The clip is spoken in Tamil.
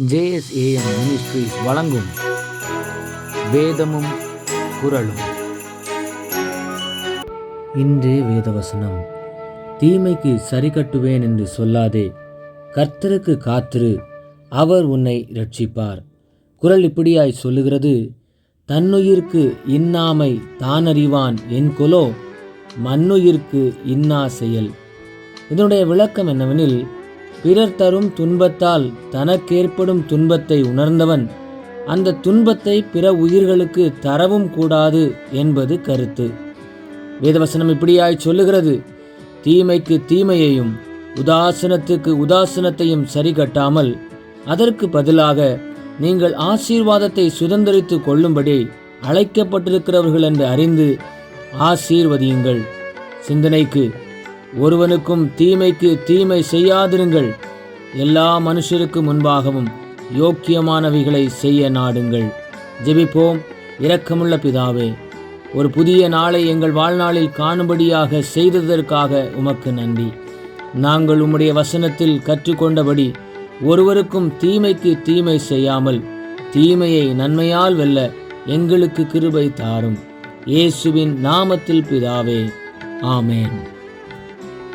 ஜேஎஸ்ஏஎம் மினிஸ்ட்ரிஸ் வழங்கும் வேதமும் குரலும் இன்றே வேதவசனம். தீமைக்கு சரி கட்டுவேன் என்று சொல்லாதே. கர்த்தருக்கு காத்திரு அவர் உன்னை ரட்சிப்பார் குரல் இப்படியாய் சொல்லுகிறது தன்னுயிர்க்கு இன்னாமை தானறிவான் என் கொலோ மண்ணுயிர்க்கு இன்னா செயல். இதனுடைய விளக்கம் என்னவெனில் பிறர் தரும் துன்பத்தால் தனக்கேற்படும் துன்பத்தை உணர்ந்தவன் அந்த துன்பத்தை பிற உயிர்களுக்கு தரவும் கூடாது என்பது கருத்து. வேதவசனம் இப்படியாய் சொல்லுகிறது தீமைக்கு தீமையையும் உதாசனத்துக்கு உதாசனத்தையும் சரி கட்டாமல் அதற்கு பதிலாக நீங்கள் ஆசீர்வாதத்தை சுதந்திரித்து கொள்ளும்படி அழைக்கப்பட்டிருக்கிறவர்கள் என்று அறிந்து ஆசீர்வதியுங்கள். சிந்தனைக்கு ஒருவனுக்கும் தீமைக்கு தீமை செய்யாதிருங்கள். எல்லா மனுஷருக்கு முன்பாகவும் யோக்கியமானவைகளை செய்ய நாடுங்கள். ஜெபிப்போம். இரக்கமுள்ள பிதாவே ஒரு புதிய நாளை எங்கள் வாழ்நாளில் காணும்படியாக செய்ததற்காக உமக்கு நன்றி. நாங்கள் உம்முடைய வசனத்தில் கற்றுக்கொண்டபடி ஒருவருக்கும் தீமைக்கு தீமை செய்யாமல் தீமையை நன்மையால் வெல்ல எங்களுக்கு கிருபை தாரும். இயேசுவின் நாமத்தில் பிதாவே ஆமேன்.